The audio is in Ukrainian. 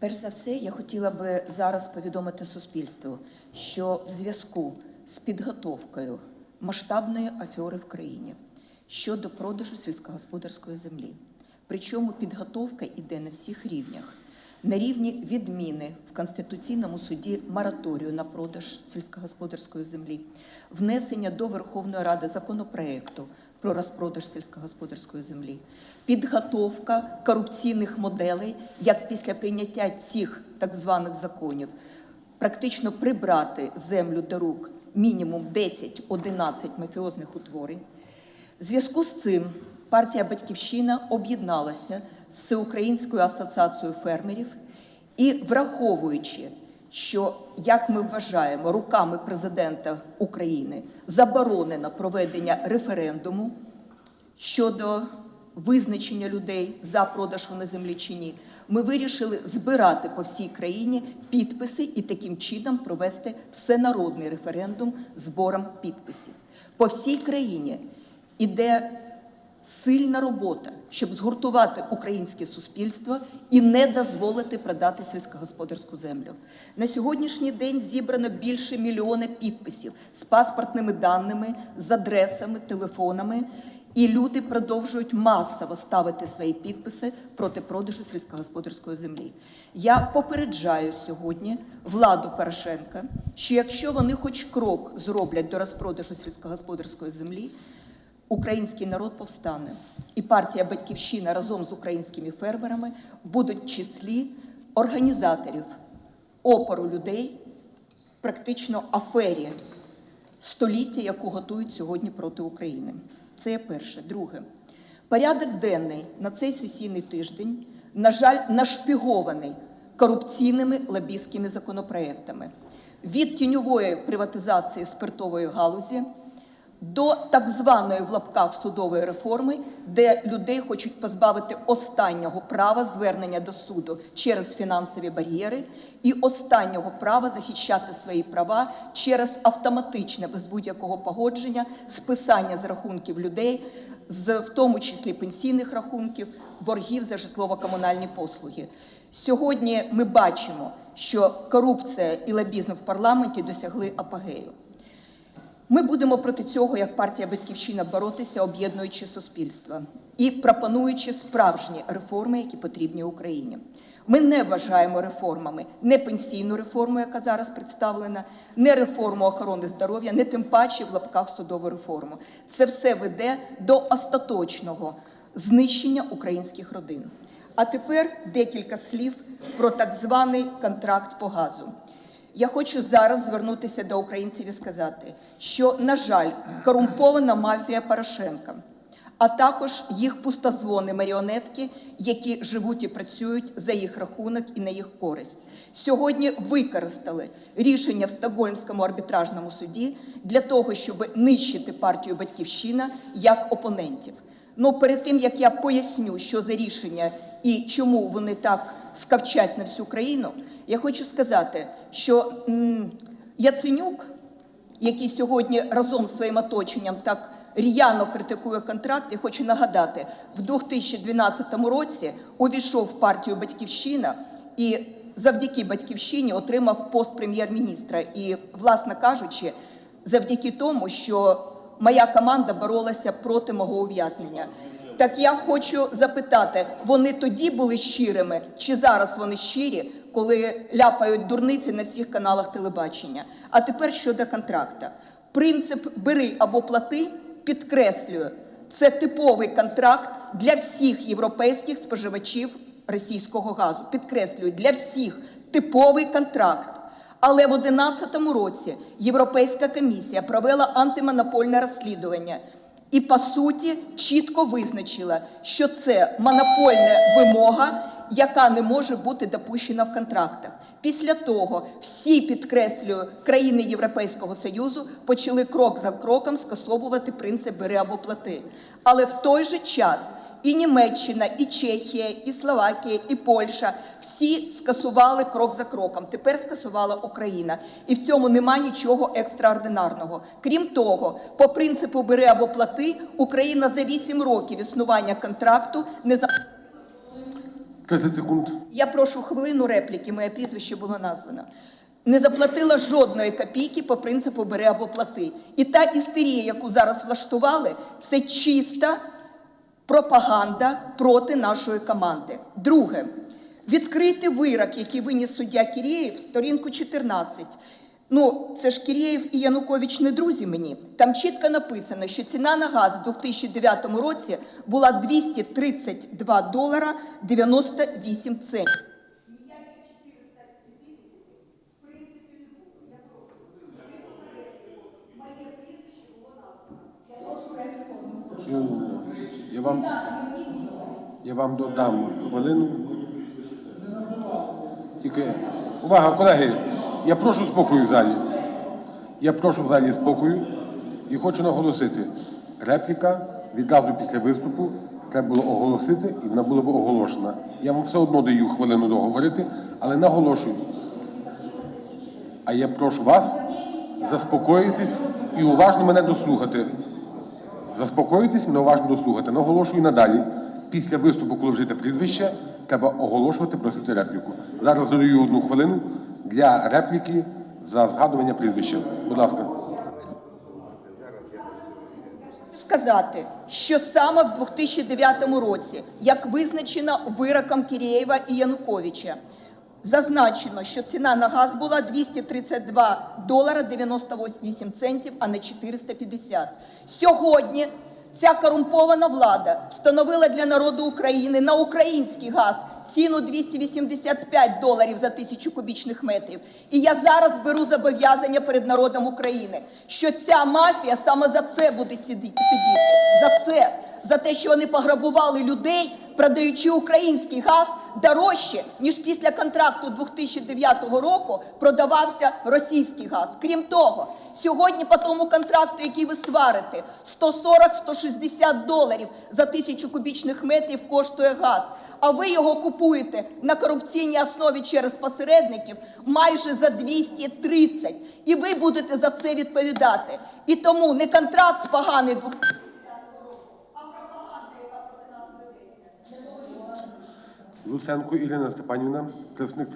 Перш за все, я хотіла би зараз повідомити суспільству, що в зв'язку з підготовкою масштабної афери в країні щодо продажу сільськогосподарської землі, причому підготовка йде на всіх рівнях. На рівні відміни в Конституційному суді мораторію на продаж сільськогосподарської землі, внесення до Верховної Ради законопроекту про розпродаж сільськогосподарської землі, підготовка корупційних моделей, як після прийняття цих так званих законів практично прибрати землю до рук мінімум 10-11 мафіозних утворень. В зв'язку з цим партія Батьківщина об'єдналася з Всеукраїнською асоціацією фермерів і враховуючи, що, як ми вважаємо, руками президента України заборонено проведення референдуму щодо визначення людей за продаж вони землі чи ні, ми вирішили збирати по всій країні підписи і таким чином провести всенародний референдум збором підписів. По всій країні іде сильна робота, щоб згуртувати українське суспільство і не дозволити продати сільськогосподарську землю. На сьогоднішній день зібрано більше мільйона підписів з паспортними даними, з адресами, телефонами. І люди продовжують масово ставити свої підписи проти продажу сільськогосподарської землі. Я попереджаю сьогодні владу Порошенка, що якщо вони хоч крок зроблять до розпродажу сільськогосподарської землі, український народ повстане. І партія Батьківщина разом з українськими фермерами будуть в числі організаторів опору людей, практично афері століття, яку готують сьогодні проти України. Це перше. Друге, порядок денний на цей сесійний тиждень, на жаль, нашпігований корупційними лобістськими законопроектами від тіньової приватизації спиртової галузі до так званої в лапках судової реформи, де людей хочуть позбавити останнього права звернення до суду через фінансові бар'єри і останнього права захищати свої права через автоматичне, без будь-якого погодження, списання з рахунків людей, з в тому числі пенсійних рахунків, боргів за житлово-комунальні послуги. Сьогодні ми бачимо, що корупція і лобізм в парламенті досягли апогею. Ми будемо проти цього, як партія Батьківщина, боротися, об'єднуючи суспільство і пропонуючи справжні реформи, які потрібні Україні. Ми не вважаємо реформами не пенсійну реформу, яка зараз представлена, не реформу охорони здоров'я, не тим паче в лапках судову реформу. Це все веде до остаточного знищення українських родин. А тепер декілька слів про так званий контракт по газу. Я хочу зараз звернутися до українців і сказати, що, на жаль, корумпована мафія Порошенка, а також їх пустозвони маріонетки, які живуть і працюють за їх рахунок і на їх користь, сьогодні використали рішення в Стокгольмському арбітражному суді для того, щоб нищити партію Батьківщина як опонентів. Ну, перед тим як я поясню, що за рішення і чому вони так скавчать на всю країну, я хочу сказати, що Яценюк, який сьогодні разом з своїм оточенням так р'яно критикує контракт, я хочу нагадати, в 2012 році увійшов в партію Батьківщина і завдяки батьківщині отримав пост прем'єр-міністра. І, власне кажучи, завдяки тому, що моя команда боролася проти мого ув'язнення. Так я хочу запитати, вони тоді були щирими, чи зараз вони щирі, коли ляпають дурниці на всіх каналах телебачення? А тепер щодо контракта. Принцип бери або плати підкреслюю, це типовий контракт для всіх європейських споживачів російського газу. Підкреслюю, для всіх типовий контракт. Але в 2011 році Європейська комісія провела антимонопольне розслідування і, по суті, чітко визначила, що це монопольна вимога, яка не може бути допущена в контрактах. Після того всі підкреслюю країни Європейського Союзу почали крок за кроком скасовувати принцип бери або плати. Але в той же час і Німеччина, і Чехія, і Словакія, і Польща всі скасували крок за кроком. Тепер скасувала Україна, і в цьому нема нічого екстраординарного. Крім того, по принципу бери або плати Україна за 8 років існування контракту не за 30 секунд. Я прошу хвилину репліки, моє прізвище було названо. Не заплатила жодної копійки по принципу бери або плати. І та істерія, яку зараз влаштували, це чиста пропаганда проти нашої команди. Друге, відкрити вирок, який виніс суддя Кірєєв, сторінку 14. Ну, це ж Кірєєв і Янукович не друзі мені. Там чітко написано, що ціна на газ у 2009 році була 232 долара 98 центів. Ну, Я вам, я вам додам хвилину. Тільки увага, колеги, я прошу спокою в залі. Я прошу в залі спокою і хочу наголосити. Репліка відразу після виступу треба було оголосити, і вона була б оголошена. Я вам все одно даю хвилину договорити, але наголошую. А я прошу вас заспокоїтись і уважно мене дослухати. Заспокоїтесь, мене уважно дослухати. Наголошую надалі. Після виступу, коли вжите прізвище, треба оголошувати, просити репліку. Зараз додаю одну хвилину для репліки за згадування прізвища. Будь ласка. сказати, що саме в 2009 році, як визначено вироком Кірєєва і Януковича, зазначено, що ціна на газ була 232 долара 98 центів, а не 450. Сьогодні ця корумпована влада встановила для народу України на український газ ціну 285 доларів за тисячу кубічних метрів. І я зараз беру зобов'язання перед народом України, що ця мафія саме за це буде сидіти. За це, за те, що вони пограбували людей, продаючи український газ дорожче, ніж після контракту 2009 року продавався російський газ. Крім того, сьогодні по тому контракту, який ви сварите, 140-160 доларів за тисячу кубічних метрів коштує газ. А ви його купуєте на корупційній основі через посередників майже за 230. І ви будете за це відповідати. І тому не контракт поганий 2000 а пропаганда, яка проти нас ведеться. Луценко Ірина Степанівна, представник